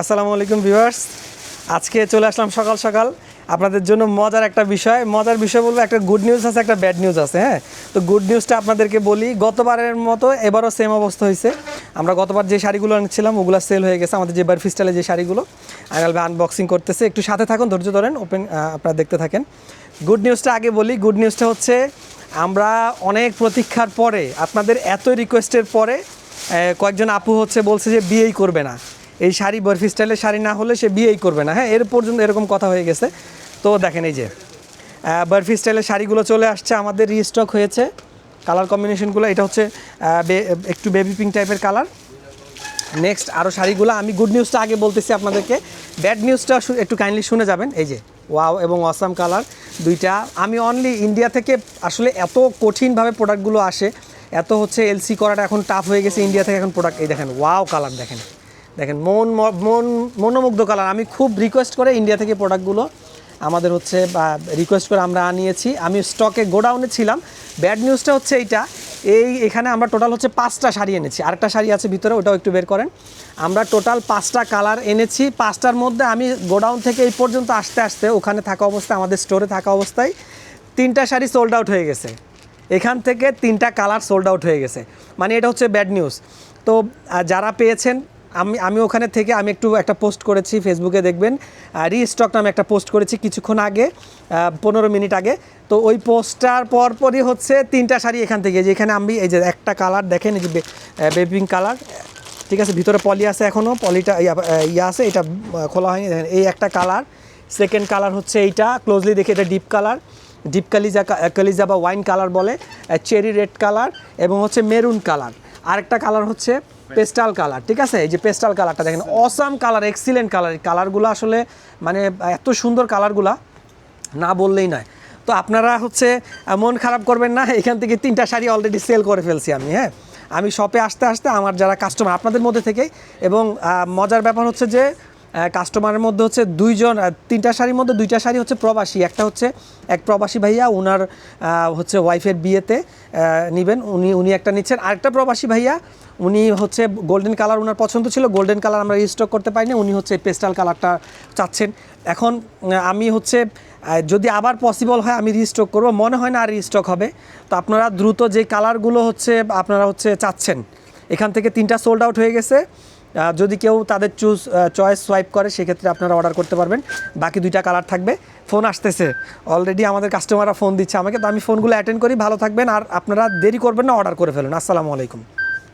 আসসালামু আলাইকুম ভিউয়ার্স। আজকে চলে আসলাম সকাল সকাল। আপনাদের জন্য মজার একটা বিষয়। মজার বিষয় বলব, একটা গুড নিউজ আছে, একটা ব্যাড নিউজ আছে হ্যাঁ? তো গুড নিউজটা আপনাদেরকে বলি, গতবারের মতো এবারও সেম অবস্থা হয়েছে। আমরা গতবার যে শাড়িগুলো আনছিলাম, ওগুলো সেল হয়ে গেছে আমাদের যে বারফি স্টাইলে যে শাড়িগুলো। ভাই আনবক্সিং করতেছে। একটু সাথে থাকুন, ধৈর্য ধরেন ওপেন আপনারা দেখতে থাকেন। গুড নিউজটা আগে বলি গুড নিউজটা হচ্ছে, আমরা অনেক প্রতীক্ষার পরে, আপনাদের এত রিকোয়েস্টের পরে কয়েকজন আপু হচ্ছে বলছে যে বিয়েই করবে না। এই শাড়ি বরফি স্টাইলের শাড়ি না হলে সে বিয়েই করবে না। হ্যাঁ এর পর্যন্ত এরকম কথা হয়ে গেছে। তো দেখেন এই যে বরফি স্টাইলের শাড়িগুলো চলে আসছে। আমাদের রিস্টক হয়েছে। কালার কম্বিনেশনগুলো এটা হচ্ছে একটু বেবি পিঙ্ক টাইপের কালার নেক্সট আরও শাড়িগুলো, আমি গুড নিউজটা আগে বলতেছি আপনাদেরকে। ব্যাড নিউজটা একটু কাইন্ডলি শুনে যাবেন। এই যে ওয়াও এবং অসাম কালার দুইটা। আমি অনলি ইন্ডিয়া থেকে আসলে এত কঠিনভাবে প্রোডাক্টগুলো আসে, এত হচ্ছে এলসি করাটা এখন টাফ হয়ে গেছে ইন্ডিয়া থেকে এখন প্রোডাক্ট এই দেখেন ওয়াও কালার দেখেন। দেখেন, মন মন মনোমুগ্ধ কালার। আমি খুব রিকোয়েস্ট করে ইন্ডিয়া থেকে প্রোডাক্টগুলো আমাদের হচ্ছে, বা রিকোয়েস্ট করে আমরা আনিয়েছি। আমি স্টকে গোডাউনে ছিলাম। ব্যাড নিউজটা হচ্ছে এইটা, এই এখানে আমরা টোটাল হচ্ছে পাঁচটা শাড়ি এনেছি। আরেকটা শাড়ি আছে ভিতরে, ওটাও একটু বের করেন। আমরা টোটাল পাঁচটা কালার এনেছি। পাঁচটার মধ্যে আমি গোডাউন থেকে এই পর্যন্ত আসতে আসতে, ওখানে থাকা অবস্থায়, আমাদের স্টোরে থাকা অবস্থায়, তিনটা শাড়ি সোল্ড আউট হয়ে গেছে। এখান থেকে তিনটা কালার সোল্ড আউট হয়ে গেছে। মানে এটা হচ্ছে ব্যাড নিউজ তো যারা পেয়েছেন আমি আমি ওখানে থেকে আমি একটু একটা পোস্ট করেছি ফেসবুকে দেখবেন। রিস্টক নামে একটা পোস্ট করেছি কিছুক্ষণ আগে পনেরো মিনিট আগে। তো ওই পোস্টটার পরপরই হচ্ছে তিনটা শাড়ি এখান থেকে যেখানে আমি এই যে একটা কালার দেখেন এই যে বেবিং কালার ঠিক আছে? ভিতরে পলি আছে এখনও পলিটা ইয়া আছে, এটা খোলা হয়নি, দেখেন, এই একটা কালার সেকেন্ড কালার হচ্ছে এইটা ক্লোজলি দেখে এটা ডিপ কালার ডিপ কালিজা কালিজা বা ওয়াইন কালার বলে চেরি রেড কালার এবং হচ্ছে মেরুন কালার আরেকটা কালার হচ্ছে পেস্টাল কালার ঠিক আছে? এই যে পেস্টাল কালারটা দেখেন অসাম কালার এক্সিলেন্ট কালার এই কালারগুলো আসলে মানে এত সুন্দর কালারগুলা না বললেই নয়। তো আপনারা হচ্ছে মন খারাপ করবেন না এখান থেকে তিনটা শাড়ি অলরেডি সেল করে ফেলছি আমি হ্যাঁ? আমি শপে আসতে আসতে আমার যারা কাস্টমার আপনাদের মধ্যে থেকেই এবং মজার ব্যাপার হচ্ছে যে কাস্টমারের মধ্যে হচ্ছে দুইজন তিনটা শাড়ির মধ্যে দুইটা শাড়ি হচ্ছে প্রবাসী। একটা হচ্ছে এক প্রবাসী ভাইয়া ওনার হচ্ছে ওয়াইফের বিয়েতে নেবেন উনি উনি একটা নিচ্ছেন। আরেকটা প্রবাসী ভাইয়া উনি হচ্ছে গোল্ডেন কালার ওনার পছন্দ ছিল গোল্ডেন কালার আমরা রিস্টক করতে পারিনি, উনি হচ্ছে পেস্টাল কালারটা চাচ্ছেন। এখন আমি হচ্ছে যদি আবার পসিবল হয় আমি রিস্টক করব, মনে হয় না আর রিস্টক হবে। তো আপনারা দ্রুত যে কালারগুলো হচ্ছে আপনারা হচ্ছে চাচ্ছেন, এখান থেকে তিনটা সোল্ড আউট হয়ে গেছে। যদি কেউ তাদের চুজ চয়েস সোয়াইপ করে, সেক্ষেত্রে আপনারা অর্ডার করতে পারবেন। বাকি দুইটা কালার থাকবে। ফোন আসতেছে। অলরেডি আমাদের কাস্টমাররা ফোন দিচ্ছে আমাকে, তো আমি ফোনগুলো অ্যাটেন্ড করি, ভালো থাকবেন। আর আপনারা দেরি করবেন না অর্ডার করে ফেলুন। আসসালামু আলাইকুম।